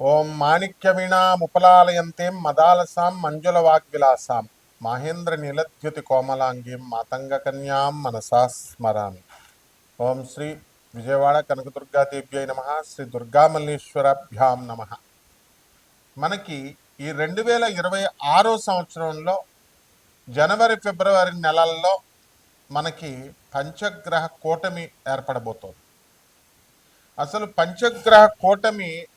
ఓం మాణిక్యవీణాముపలాలయంతీం మదాలసాం మంజుల వాగ్విలాసాం మహేంద్ర నీలద్యుతి కోమలాంగీం మాతంగకన్యాం మనసా స్మరామి. ఓం శ్రీ విజయవాడ కనకదుర్గాదేవ్యై నమ. శ్రీ దుర్గామల్లేశ్వరాభ్యాం నమ. మనకి ఈ రెండు వేల ఇరవై ఆరో సంవత్సరంలో జనవరి ఫిబ్రవరి నెలల్లో మనకి పంచగ్రహ కూటమి ఏర్పడబోతోంది. అసలు పంచగ్రహ కూటమి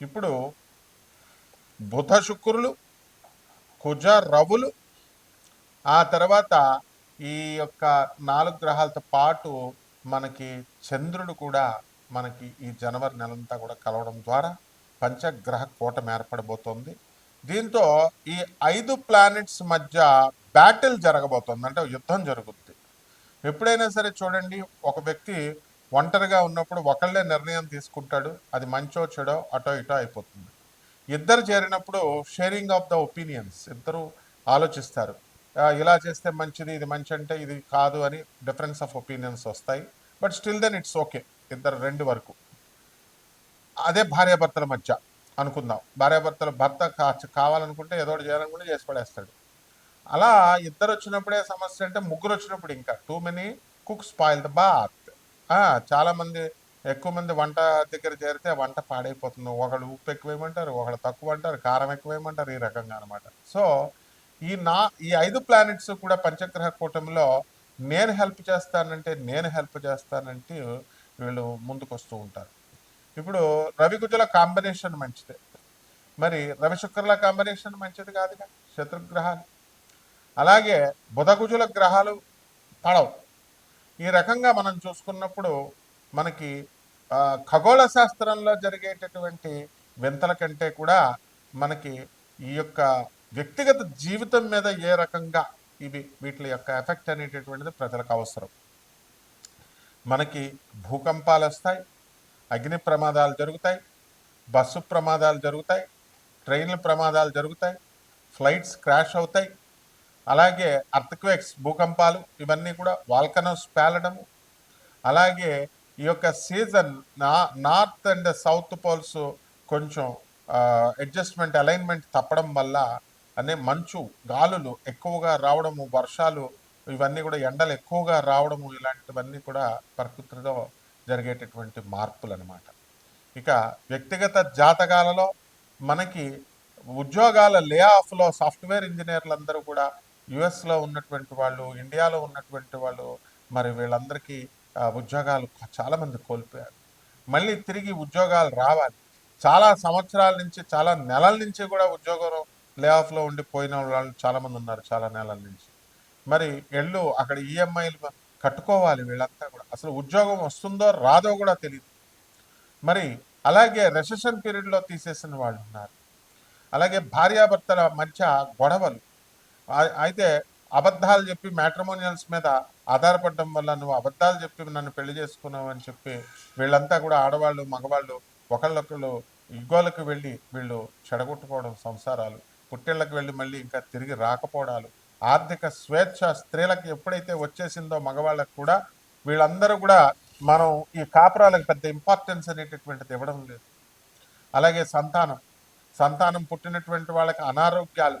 ఇప్పుడు బుధ శుక్రులు కుజ రవులు ఆ తర్వాత ఈ యొక్క నాలుగు గ్రహాలతో పాటు మనకి చంద్రుడు కూడా మనకి ఈ జనవరి నెలంతా కూడా కలవడం ద్వారా పంచగ్రహ కూటమి ఏర్పడబోతోంది. దీంతో ఈ ఐదు ప్లానెట్స్ మధ్య బ్యాటిల్ జరగబోతోంది. అంటే యుద్ధం జరుగుతుంది ఎప్పుడైనా సరే చూడండి ఒక వ్యక్తి ఒంటరిగా ఉన్నప్పుడు ఒకళ్ళే నిర్ణయం తీసుకుంటాడు అది మంచో చెడో అటో ఇటో అయిపోతుంది. ఇద్దరు చేరినప్పుడు షేరింగ్ ఆఫ్ ద ఒపీనియన్స్ ఇద్దరు ఆలోచిస్తారు. ఇలా చేస్తే మంచిది ఇది మంచి అంటే ఇది కాదు అని డిఫరెన్స్ ఆఫ్ ఒపీనియన్స్ వస్తాయి. But still then it's okay ఇద్దరు రెండు వరకు. అదే భార్యాభర్తల మధ్య అనుకుందాం. భార్యాభర్తల భర్త కా- కావాలనుకుంటే ఏదో చేయాలనుకుంటే చేసి పడేస్తాడు. అలా ఇద్దరు వచ్చినప్పుడే సమస్య అంటే ముగ్గురు వచ్చినప్పుడు ఇంకా. Too many cook spoil the broth చాలా మంది ఎక్కువ మంది వంట దగ్గర చేరితే వంట పాడైపోతుంది. ఒకళ్ళు ఉప్పు ఎక్కువ వేయమంటారు ఒకళ్ళు తక్కువ అంటారు కారం ఎక్కువ వేయమంటారు ఈ రకంగా అనమాట సో ఈ నా ఈ ఐదు ప్లానెట్స్ కూడా పంచగ్రహ కూటమిలో నేను హెల్ప్ చేస్తానంటే నేను హెల్ప్ చేస్తానంటే వీళ్ళు ముందుకు వస్తూ ఉంటారు. ఇప్పుడు రవి గుజుల కాంబినేషన్ మంచిదే. మరి రవి శుక్రుల కాంబినేషన్ మంచిది కాదుగా శత్రుగ్రహాలు. అలాగే బుధకుజుల గ్రహాలు పడవు. ఈ రకంగా మనం చూసుకున్నప్పుడు మనకి ఖగోళ శాస్త్రంలో జరిగేటటువంటి వింతల కంటే కూడా మనకి ఈ యొక్క వ్యక్తిగత జీవితం మీద ఏ రకంగా ఇవి వీటి యొక్క ఎఫెక్ట్ అనేటటువంటిది ప్రజలకు అవసరం. మనకి భూకంపాలు వస్తాయి అగ్ని ప్రమాదాలు జరుగుతాయి బస్సు ప్రమాదాలు జరుగుతాయి ట్రైన్ల ప్రమాదాలు జరుగుతాయి ఫ్లైట్స్ క్రాష్ అవుతాయి అలాగే అర్త్క్వేక్స్ భూకంపాలు ఇవన్నీ కూడా వాల్కనోస్ పేలడము. అలాగే ఈ యొక్క సీజన్ నా నార్త్ అండ్ సౌత్ పోల్స్ కొంచెం అడ్జస్ట్మెంట్ అలైన్మెంట్ తప్పడం వల్ల అనే మంచు గాలులు ఎక్కువగా రావడము వర్షాలు ఇవన్నీ కూడా ఎండలు ఎక్కువగా రావడము ఇలాంటివన్నీ కూడా ప్రకృతిలో జరిగేటటువంటి మార్పులు అనమాట ఇక వ్యక్తిగత జాతకాలలో మనకి ఉద్యోగాల లే ఆఫ్లో సాఫ్ట్వేర్ ఇంజనీర్లందరూ కూడా యుఎస్లో ఉన్నటువంటి వాళ్ళు ఇండియాలో ఉన్నటువంటి వాళ్ళు మరి వీళ్ళందరికీ ఉద్యోగాలు చాలామంది కోల్పోయారు. మళ్ళీ తిరిగి ఉద్యోగాలు రావాలి. చాలా సంవత్సరాల నుంచి చాలా నెలల నుంచి కూడా ఉద్యోగం లే ఆఫ్లో ఉండిపోయిన వాళ్ళు చాలామంది ఉన్నారు చాలా నెలల నుంచి. మరి ఎళ్ళు అక్కడ ఈఎంఐలు కట్టుకోవాలి వీళ్ళంతా కూడా. అసలు ఉద్యోగం వస్తుందో రాదో కూడా తెలియదు మరి అలాగే రెసెషన్ పీరియడ్లో తీసేసిన వాళ్ళు ఉన్నారు. అలాగే భార్యాభర్తల మధ్య గొడవలు. అయితే అబద్ధాలు చెప్పి మ్యాట్రిమోనియల్స్ మీద ఆధారపడడం వల్ల నువ్వు అబద్ధాలు చెప్పి నన్ను పెళ్ళి చేసుకున్నావు అని చెప్పి వీళ్ళంతా కూడా ఆడవాళ్ళు మగవాళ్ళు ఒకళ్ళొకళ్ళు ఇగ్గోలకు వెళ్ళి వీళ్ళు చెడగొట్టుకోవడం సంసారాలు. పుట్టిళ్ళకి వెళ్ళి మళ్ళీ ఇంకా తిరిగి రాకపోవడాలు. ఆర్థిక స్వేచ్ఛ స్త్రీలకు ఎప్పుడైతే వచ్చేసిందో మగవాళ్ళకు కూడా వీళ్ళందరూ కూడా మనం ఈ కాపురాలకు పెద్ద ఇంపార్టెన్స్ అనేటటువంటిది ఇవ్వడం లేదు. అలాగే సంతానం. సంతానం పుట్టినటువంటి వాళ్ళకి అనారోగ్యాలు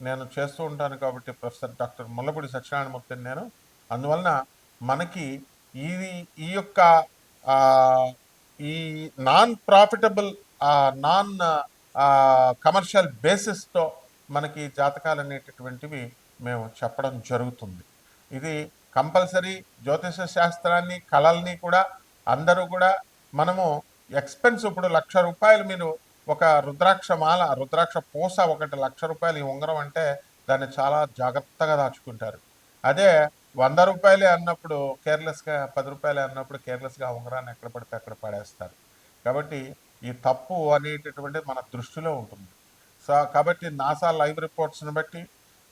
నేను చేస్తూ ఉంటాను కాబట్టి ప్రొఫెసర్ డాక్టర్ ముల్లపూడి సత్యనారాయణమూర్తిని నేను. అందువలన మనకి ఇది ఈ యొక్క ఈ నాన్ ప్రాఫిటబుల్ నాన్ కమర్షియల్ బేసిస్తో మనకి జాతకాలు అనేటటువంటివి మేము చెప్పడం జరుగుతుంది. ఇది కంపల్సరీ జ్యోతిష శాస్త్రాన్ని కళల్ని కూడా అందరూ కూడా మనము ఎక్స్పెన్స్ ఇప్పుడు లక్ష రూపాయలు మీరు ఒక రుద్రాక్ష మాల రుద్రాక్ష పూస ఒకటి లక్ష రూపాయలు ఈ ఉంగరం అంటే దాన్ని చాలా జాగ్రత్తగా దాచుకుంటారు. అదే వంద రూపాయలే అన్నప్పుడు కేర్లెస్గా పది రూపాయలే అన్నప్పుడు కేర్లెస్గా ఉంగరాన్ని ఎక్కడ పడితే అక్కడ పడేస్తారు. కాబట్టి ఈ తప్పు అనేటటువంటిది మన దృష్టిలో ఉంటుంది. సో కాబట్టి నాసా లైవ్ రిపోర్ట్స్ని బట్టి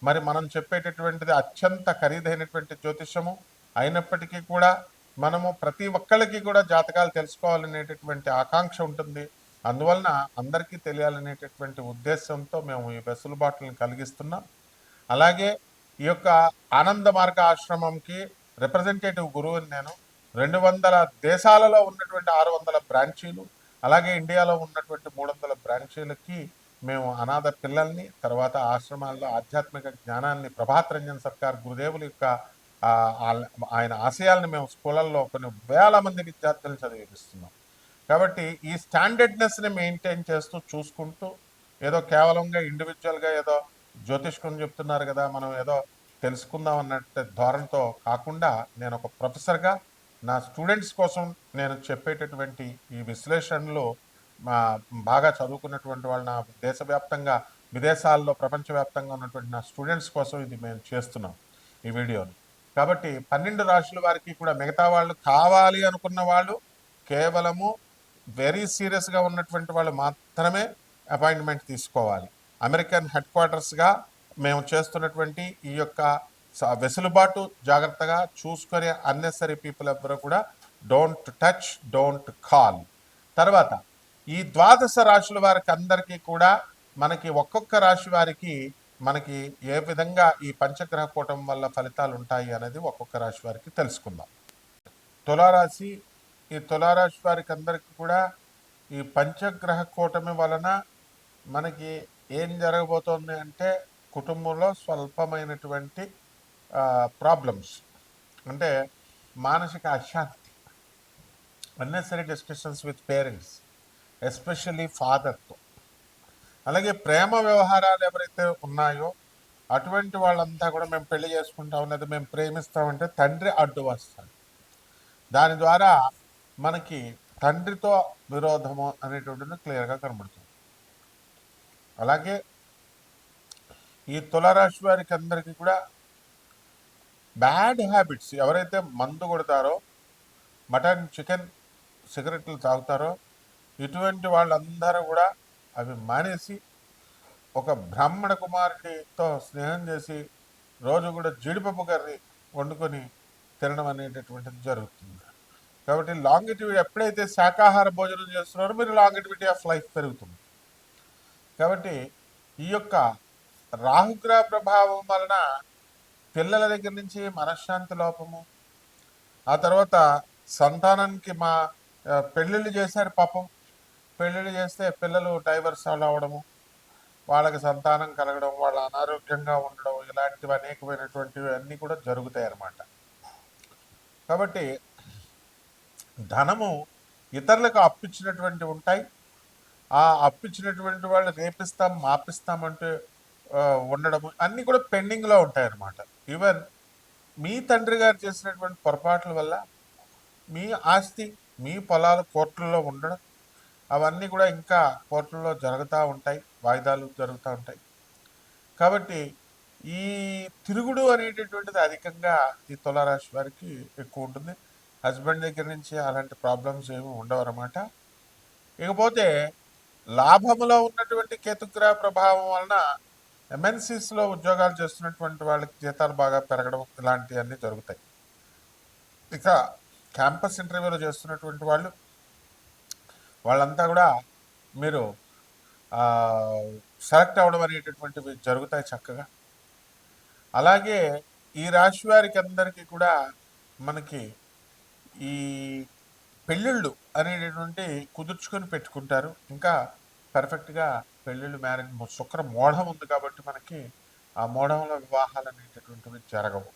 మరి మనం చెప్పేటటువంటిది అత్యంత ఖరీదైనటువంటి జ్యోతిష్యము. అయినప్పటికీ కూడా మనము ప్రతి ఒక్కళ్ళకి కూడా జాతకాలు తెలుసుకోవాలనేటటువంటి ఆకాంక్ష ఉంటుంది. అందువలన అందరికీ తెలియాలనేటటువంటి ఉద్దేశంతో మేము ఈ వెసులుబాటులను కలిగిస్తున్నాం. అలాగే ఈ యొక్క ఆనంద మార్గ ఆశ్రమంకి రిప్రజెంటేటివ్ గురువుని నేను రెండు వందల దేశాలలో ఉన్నటువంటి ఆరు వందల బ్రాంచీలు అలాగే ఇండియాలో ఉన్నటువంటి మూడు వందల బ్రాంచీలకి మేము అనాథ పిల్లల్ని తర్వాత ఆశ్రమాల్లో ఆధ్యాత్మిక జ్ఞానాన్ని ప్రభాత్ రంజన్ సర్కార్ గురుదేవుల యొక్క ఆయన ఆశయాల్ని మేము స్కూళ్ళల్లో కొన్ని వేల మంది విద్యార్థులను చదివిస్తున్నాం కాబట్టి ఈ స్టాండర్డ్నెస్ని మెయింటైన్ చేస్తూ చూసుకుంటూ ఏదో కేవలంగా ఇండివిజువల్గా ఏదో జ్యోతిష్కుని చెప్తున్నారు కదా మనం ఏదో తెలుసుకుందాం అన్నట్టు ధోరణితో కాకుండా నేను ఒక ప్రొఫెసర్గా నా స్టూడెంట్స్ కోసం నేను చెప్పేటటువంటి ఈ విశ్లేషణలు మా బాగా చదువుకున్నటువంటి వాళ్ళు నా దేశవ్యాప్తంగా విదేశాల్లో ప్రపంచవ్యాప్తంగా ఉన్నటువంటి నా స్టూడెంట్స్ కోసం ఇది మేము చేస్తున్నాం ఈ వీడియోని. కాబట్టి పన్నెండు రాశుల వారికి కూడా మిగతా వాళ్ళు కావాలి అనుకున్న వాళ్ళు కేవలము వెరీ సీరియస్గా ఉన్నటువంటి వాళ్ళు మాత్రమే అపాయింట్మెంట్ తీసుకోవాలి. అమెరికన్ హెడ్ క్వార్టర్స్గా మేము చేస్తున్నటువంటి ఈ యొక్క వెసులుబాటు జాగ్రత్తగా చూసుకునే అన్నెసరీ పీపుల్ ఎవ్వరూ కూడా డోంట్ టచ్ డోంట్ కాల్ తర్వాత ఈ ద్వాదశ రాశుల వారికి అందరికీ కూడా మనకి ఒక్కొక్క రాశి వారికి మనకి ఏ విధంగా ఈ పంచగ్రహ కూటం వల్ల ఫలితాలు ఉంటాయి అనేది ఒక్కొక్క రాశి వారికి తెలుసుకుందాం. తులారాశి ఈ తులారాశి వారికి అందరికీ కూడా ఈ పంచగ్రహ కూటమి వలన మనకి ఏం జరగబోతోంది అంటే కుటుంబంలో స్వల్పమైనటువంటి ప్రాబ్లమ్స్ అంటే మానసిక అశాంతి. Unnecessary discussions with parents especially ఫాదర్తో అలాగే ప్రేమ వ్యవహారాలు ఎవరైతే ఉన్నాయో అటువంటి వాళ్ళంతా కూడా మేము పెళ్ళి చేసుకుంటాం లేదా మేము ప్రేమిస్తామంటే తండ్రి అడ్డు వస్తాడు. దాని ద్వారా మనకి తండ్రితో విరోధము అనేటువంటిది క్లియర్గా కనబడుతుంది. అలాగే ఈ తులరాశి వారికి అందరికీ కూడా బ్యాడ్ హ్యాబిట్స్ ఎవరైతే మందు కొడతారో మటన్ చికెన్ సిగరెట్లు తాగుతారో ఇటువంటి వాళ్ళందరూ కూడా అవి మానేసి ఒక బ్రాహ్మణ కుమారుడితో స్నేహం చేసి రోజు కూడా జీడిపప్పు కర్రీ వండుకొని తినడం అనేటటువంటిది జరుగుతుంది. కాబట్టి లాంగిటివిటీ ఎప్పుడైతే శాకాహార భోజనం చేస్తున్నారో మీరు లాంగిటివిటీ ఆఫ్ లైఫ్ పెరుగుతుంది. కాబట్టి ఈ యొక్క రాహుగ్రహ ప్రభావం వలన పిల్లల దగ్గర నుంచి మనశ్శాంతి లోపము ఆ తర్వాత సంతానానికి మా పెళ్ళిళ్ళు చేశారు పాపం. పెళ్ళిళ్ళు చేస్తే పిల్లలు డైవర్స్ అవ్వడము వాళ్ళకి సంతానం కలగడం వాళ్ళ అనారోగ్యంగా ఉండడం ఇలాంటివి అనేకమైనటువంటివి అన్నీ కూడా జరుగుతాయి అన్నమాట కాబట్టి ధనము ఇతరులకు అప్పిచ్చినటువంటి ఉంటాయి. ఆ అప్పిచ్చినటువంటి వాళ్ళు రేపిస్తాం మాపిస్తామంటే ఉండడము అన్నీ కూడా పెండింగ్లో ఉంటాయి అన్నమాట ఈవెన్ మీ తండ్రి గారు చేసినటువంటి పొరపాట్ల వల్ల మీ ఆస్తి మీ పొలాలు కోర్టుల్లో ఉండడం అవన్నీ కూడా ఇంకా కోర్టుల్లో జరుగుతూ ఉంటాయి వాయిదాలు జరుగుతూ ఉంటాయి. కాబట్టి ఈ తిరుగుడు అనేటటువంటిది అధికంగా ఈ తులారాశి వారికి ఎక్కువ ఉంటుంది. హస్బెండ్ దగ్గర నుంచి అలాంటి ప్రాబ్లమ్స్ ఏమి ఉండవన్నమాట. ఇకపోతే లాభములో ఉన్నటువంటి కేతుగ్రహ ప్రభావం వలన ఎంఎన్సీస్లో ఉద్యోగాలు చేస్తున్నటువంటి వాళ్ళకి జీతాలు బాగా పెరగడం ఇలాంటివన్నీ జరుగుతాయి. ఇక క్యాంపస్ ఇంటర్వ్యూలో చేస్తున్నటువంటి వాళ్ళు వాళ్ళంతా కూడా మీరు సెలెక్ట్ అవ్వడం అనేటటువంటివి జరుగుతాయి చక్కగా. అలాగే ఈ రాశి వారికి అందరికీ కూడా మనకి ఈ పెళ్ళిళ్ళు అనేటటువంటి కుదుర్చుకొని పెట్టుకుంటారు. ఇంకా పర్ఫెక్ట్గా పెళ్ళిళ్ళు మ్యారేజ్ శుక్ర మోఢం ఉంది కాబట్టి మనకి ఆ మోఢంలో వివాహాలు అనేటటువంటివి జరగవు.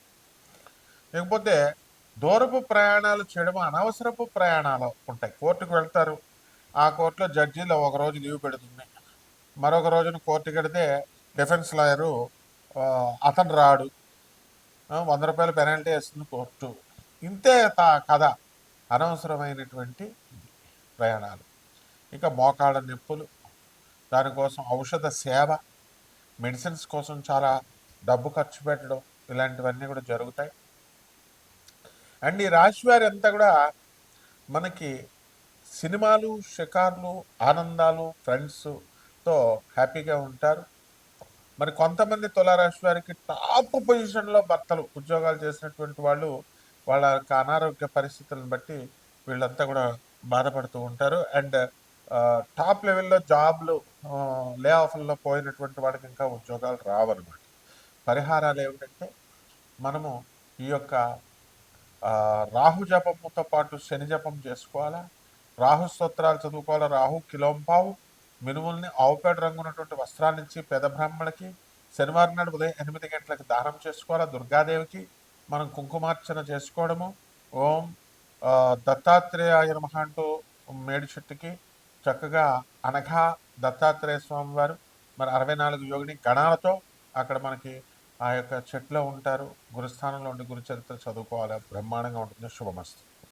లేకపోతే దూరపు ప్రయాణాలు చేయడం అనవసరపు ప్రయాణాలు ఉంటాయి. కోర్టుకు వెళ్తారు. ఆ కోర్టులో జడ్జీలు ఒక రోజు లీవ్ పెడుతుంది. మరొక రోజున కోర్టుకి వెడితే డిఫెన్స్ లాయరు అతను రాడు. వంద రూపాయల పెనాల్టీ వేస్తుంది కోర్టు. ఇంతే తా- కథ. అనవసరమైనటువంటి ప్రయాణాలు. ఇంకా మోకాళ్ళ నొప్పులు దానికోసం ఔషధ సేవ మెడిసిన్స్ కోసం చాలా డబ్బు ఖర్చు పెట్టడం ఇలాంటివన్నీ కూడా జరుగుతాయి. అండ్ ఈ రాశి వారి అంతా కూడా మనకి సినిమాలు షికార్లు ఆనందాలు ఫ్రెండ్స్తో హ్యాపీగా ఉంటారు. మరి కొంతమంది తులారాశి వారికి టాప్ పొజిషన్లో భర్తలు ఉద్యోగాలు చేసినటువంటి వాళ్ళు వాళ్ళ యొక్క అనారోగ్య పరిస్థితులను బట్టి వీళ్ళంతా కూడా బాధపడుతూ ఉంటారు. అండ్ టాప్ లెవెల్లో జాబ్లు లే ఆఫ్లలో పోయినటువంటి వాళ్ళకి ఇంకా ఉద్యోగాలు రావన్నమాట. పరిహారాలు ఏమిటంటే మనము ఈ యొక్క రాహు జపముతో పాటు శని జపం చేసుకోవాలా? రాహు స్తోత్రాలు చదువుకోవాలా? రాహు కిలోంపావు మినుముల్ని ఆవుపేడ రంగు ఉన్నటువంటి వస్త్రాల ఇచ్చి పేద బ్రాహ్మణకి శనివారం నాడు ఉదయం ఎనిమిది గంటలకు దానం చేసుకోవాలా? దుర్గాదేవికి మనం కుంకుమార్చన చేసుకోవడము. ఓం దత్తాత్రేయ నమ అంటూ మేడి చెట్టుకి చక్కగా అనఘా దత్తాత్రేయ స్వామి వారు మరి అరవై నాలుగు యోగిని గణాలతో అక్కడ మనకి ఆ యొక్క చెట్లో ఉంటారు. గురుస్థానంలో ఉండి గురుచరిత్ర చదువుకోవాలి. బ్రహ్మాండంగా ఉంటుంది. శుభమస్తు.